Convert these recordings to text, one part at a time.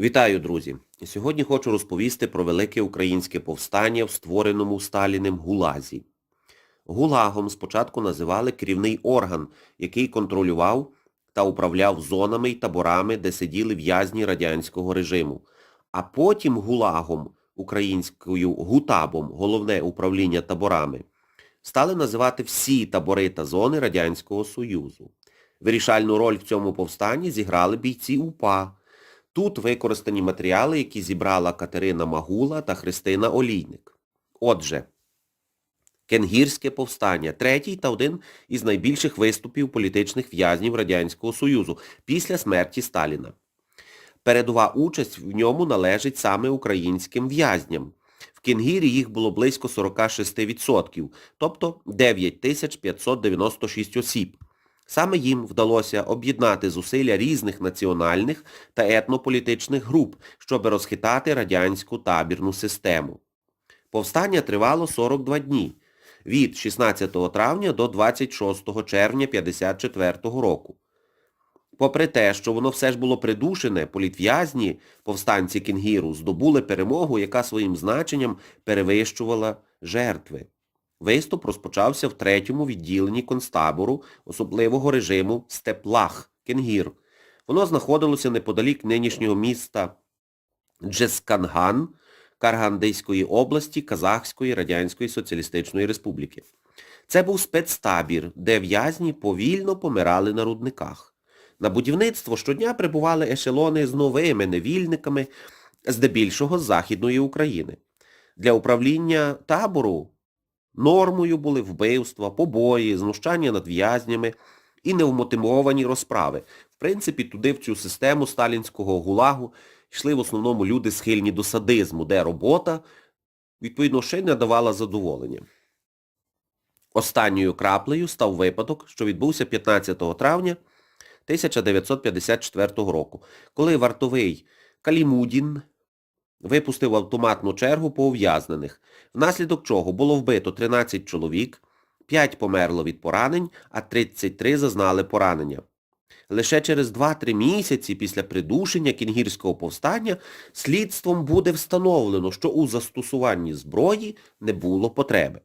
Вітаю, друзі! Сьогодні хочу розповісти про велике українське повстання в створеному Сталіним ГУЛАЗі. ГУЛАГом спочатку називали керівний орган, який контролював та управляв зонами й таборами, де сиділи в'язні радянського режиму. А потім ГУЛАГом, українською ГУТАБом, головне управління таборами, стали називати всі табори та зони Радянського Союзу. Вирішальну роль в цьому повстанні зіграли бійці УПА. Тут використані матеріали, які зібрала Катерина Магула та Христина Олійник. Отже, Кенгірське повстання – третій та один із найбільших виступів політичних в'язнів Радянського Союзу після смерті Сталіна. Передова участь в ньому належить саме українським в'язням. В Кенгірі їх було близько 46%, тобто 9596 осіб. Саме їм вдалося об'єднати зусилля різних національних та етнополітичних груп, щоб розхитати радянську табірну систему. Повстання тривало 42 дні, від 16 травня до 26 червня 1954 року. Попри те, що воно все ж було придушене, політв'язні, повстанці Кінгіру, здобули перемогу, яка своїм значенням перевищувала жертви. Виступ розпочався в третьому відділенні концтабору особливого режиму Степлах, Кенгір. Воно знаходилося неподалік нинішнього міста Джесканган Каргандийської області Казахської Радянської Соціалістичної Республіки. Це був спецтабір, де в'язні повільно помирали на рудниках. На будівництво щодня прибували ешелони з новими невільниками, здебільшого з Західної України. Для управління табору Нормою були вбивства, побої, знущання над в'язнями і невмотивовані розправи. В принципі, туди в цю систему сталінського гулагу йшли в основному люди схильні до садизму, де робота, відповідно, ще не давала задоволення. Останньою краплею став випадок, що відбувся 15 травня 1954 року, коли вартовий Калімудін випустив автоматну чергу по ув'язнених, внаслідок чого було вбито 13 чоловік, 5 померло від поранень, а 33 зазнали поранення. Лише через 2-3 місяці після придушення кінгірського повстання слідством буде встановлено, що у застосуванні зброї не було потреби.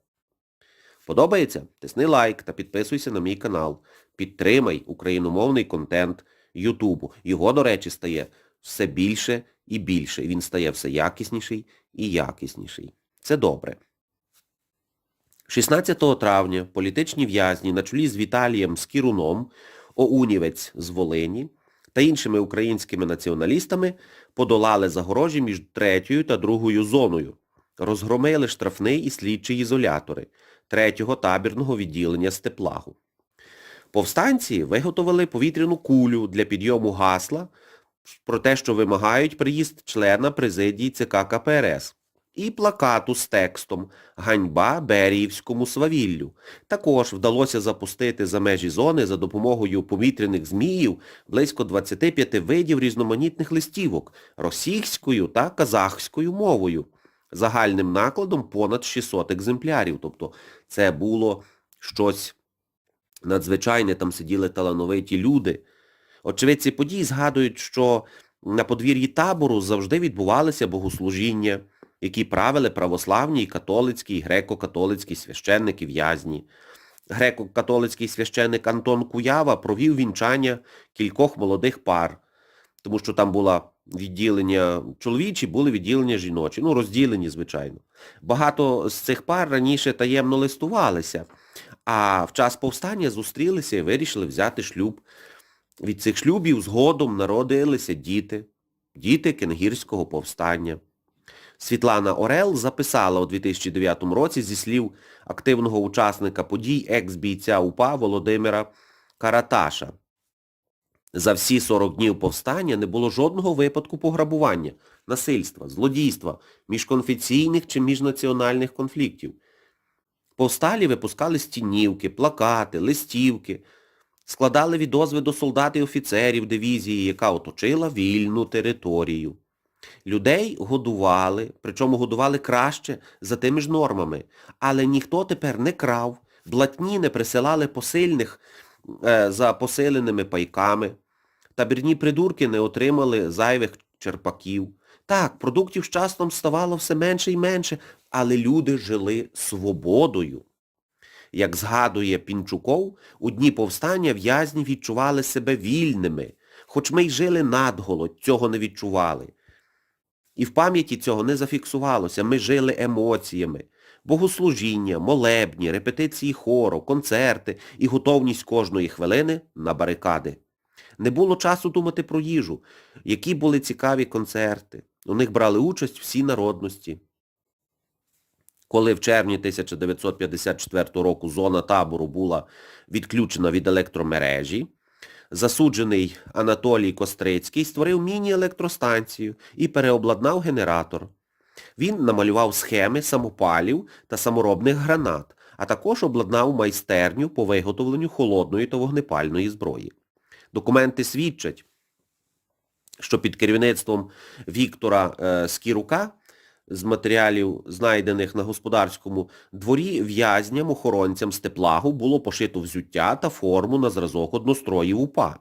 Подобається? Тисни лайк та підписуйся на мій канал. Підтримай україномовний контент Ютубу. Його, до речі, стає все більше і більше. Він стає все якісніший і якісніший. Це добре. 16 травня політичні в'язні на чолі з Віталієм Скіруном, Оунівець з Волині та іншими українськими націоналістами подолали загорожі між третьою та другою зоною. Розгромили штрафний і слідчі ізолятори третього табірного відділення Степлагу. Повстанці виготовили повітряну кулю для підйому гасла про те, що вимагають приїзд члена президії ЦК КПРС. І плакату з текстом «Ганьба Беріївському свавіллю». Також вдалося запустити за межі зони за допомогою повітряних зміїв близько 25 видів різноманітних листівок російською та казахською мовою. Загальним накладом понад 600 екземплярів. Тобто це було щось надзвичайне, там сиділи талановиті люди. Очевидці подій згадують, що на подвір'ї табору завжди відбувалися богослужіння, які правили православні і католицькі, і греко-католицькі священники в'язні. Греко-католицький священник Антон Куява провів вінчання кількох молодих пар, тому що там було відділення чоловічі, були відділення жіночі, ну розділені, звичайно. Багато з цих пар раніше таємно листувалися, а в час повстання зустрілися і вирішили взяти шлюб. Від цих шлюбів згодом народилися діти, діти Кенгірського повстання. Світлана Орел записала у 2009 році зі слів активного учасника подій екс-бійця УПА Володимира Караташа. За всі 40 днів повстання не було жодного випадку пограбування, насильства, злодійства, міжконфесійних чи міжнаціональних конфліктів. Повсталі випускали стінівки, плакати, листівки, складали відозви до солдат і офіцерів дивізії, яка оточила вільну територію. Людей годували, причому годували краще за тими ж нормами, але ніхто тепер не крав, блатні не присилали посильних е, за посиленими пайками, табірні придурки не отримали зайвих черпаків. Так, продуктів з часом ставало все менше і менше, але люди жили свободою. Як згадує Пінчуков, у дні повстання в'язні відчували себе вільними, хоч ми й жили надголодь, цього не відчували. І в пам'яті цього не зафіксувалося, ми жили емоціями. Богослужіння, молебні, репетиції хору, концерти і готовність кожної хвилини на барикади. Не було часу думати про їжу, які були цікаві концерти. У них брали участь всі народності. Коли в червні 1954 року зона табору була відключена від електромережі, засуджений Анатолій Кострицький створив міні-електростанцію і переобладнав генератор. Він намалював схеми самопалів та саморобних гранат, а також обладнав майстерню по виготовленню холодної та вогнепальної зброї. Документи свідчать, що під керівництвом Віктора е, Скірука з матеріалів, знайдених на господарському дворі, в'язням, охоронцям з теплагу було пошито взуття та форму на зразок одностроїв УПА.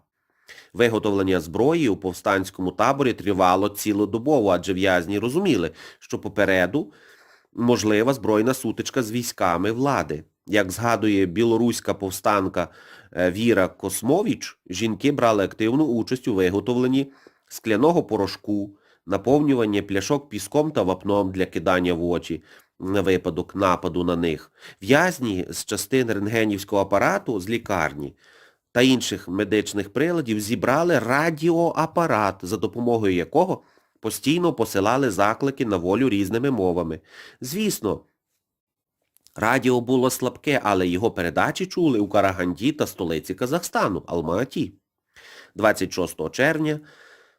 Виготовлення зброї у повстанському таборі тривало цілодобово, адже в'язні розуміли, що попереду можлива збройна сутичка з військами влади. Як згадує білоруська повстанка е, Віра Космовіч, жінки брали активну участь у виготовленні скляного порошку, наповнювання пляшок піском та вапном для кидання в очі на випадок нападу на них. В'язні з частин рентгенівського апарату з лікарні та інших медичних приладів зібрали радіоапарат, за допомогою якого постійно посилали заклики на волю різними мовами. Звісно, радіо було слабке, але його передачі чули у Караганді та столиці Казахстану, Алма-Аті. 26 червня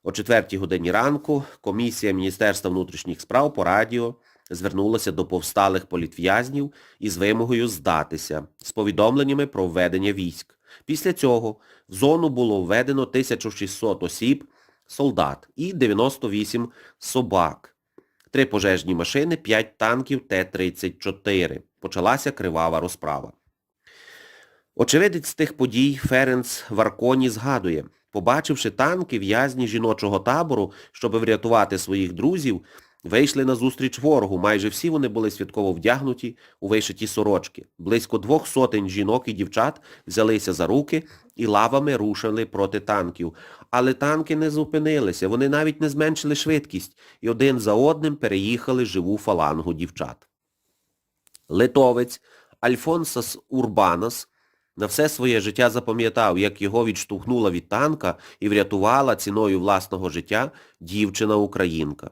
о 4 годині ранку комісія Міністерства внутрішніх справ по радіо звернулася до повсталих політв'язнів із вимогою здатися з повідомленнями про введення військ. Після цього в зону було введено 1600 осіб, солдат і 98 собак, три пожежні машини, 5 танків Т-34. Почалася кривава розправа. Очевидець тих подій Ференц Варконі згадує, побачивши танки, в'язні жіночого табору, щоб врятувати своїх друзів, вийшли на зустріч ворогу. Майже всі вони були святково вдягнуті у вишиті сорочки. Близько двох сотень жінок і дівчат взялися за руки і лавами рушили проти танків. Але танки не зупинилися, вони навіть не зменшили швидкість і один за одним переїхали живу фалангу дівчат. Литовець Альфонсас Урбанас на все своє життя запам'ятав, як його відштовхнула від танка і врятувала ціною власного життя дівчина-українка.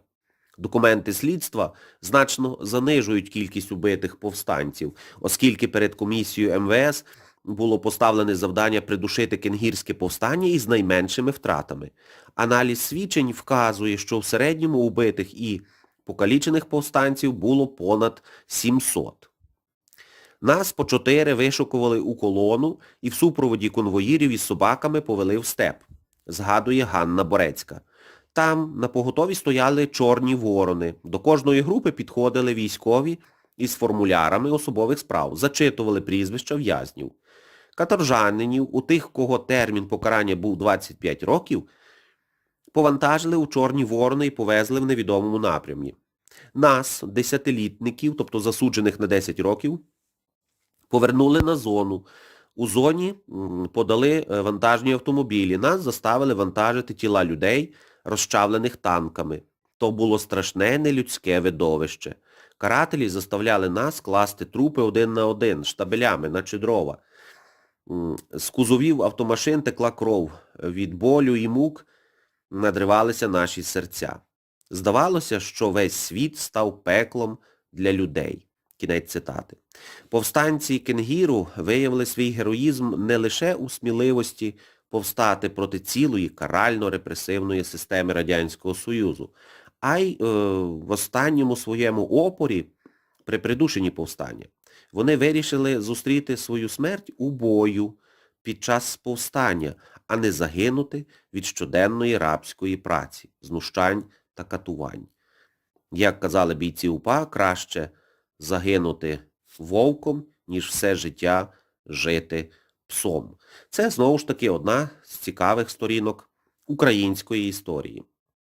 Документи слідства значно занижують кількість убитих повстанців, оскільки перед комісією МВС було поставлене завдання придушити кенгірське повстання із найменшими втратами. Аналіз свідчень вказує, що в середньому убитих і покалічених повстанців було понад 700. Нас по чотири вишукували у колону і в супроводі конвоїрів із собаками повели в степ, згадує Ганна Борецька. Там на поготові стояли чорні ворони. До кожної групи підходили військові із формулярами особових справ, зачитували прізвища в'язнів. Каторжанинів, у тих, кого термін покарання був 25 років, повантажили у чорні ворони і повезли в невідомому напрямі. Нас, десятилітників, тобто засуджених на 10 років, повернули на зону. У зоні подали е, вантажні автомобілі. Нас заставили вантажити тіла людей, розчавлених танками. То було страшне нелюдське видовище. Карателі заставляли нас класти трупи один на один, штабелями, наче дрова. З кузовів автомашин текла кров. Від болю і мук надривалися наші серця. Здавалося, що весь світ став пеклом для людей. Кінець цитати. Повстанці Кенгіру виявили свій героїзм не лише у сміливості повстати проти цілої карально-репресивної системи Радянського Союзу, а й е, в останньому своєму опорі при придушенні повстання. Вони вирішили зустріти свою смерть у бою під час повстання, а не загинути від щоденної рабської праці, знущань та катувань. Як казали бійці УПА, краще загинути вовком, ніж все життя жити псом. Це, знову ж таки, одна з цікавих сторінок української історії.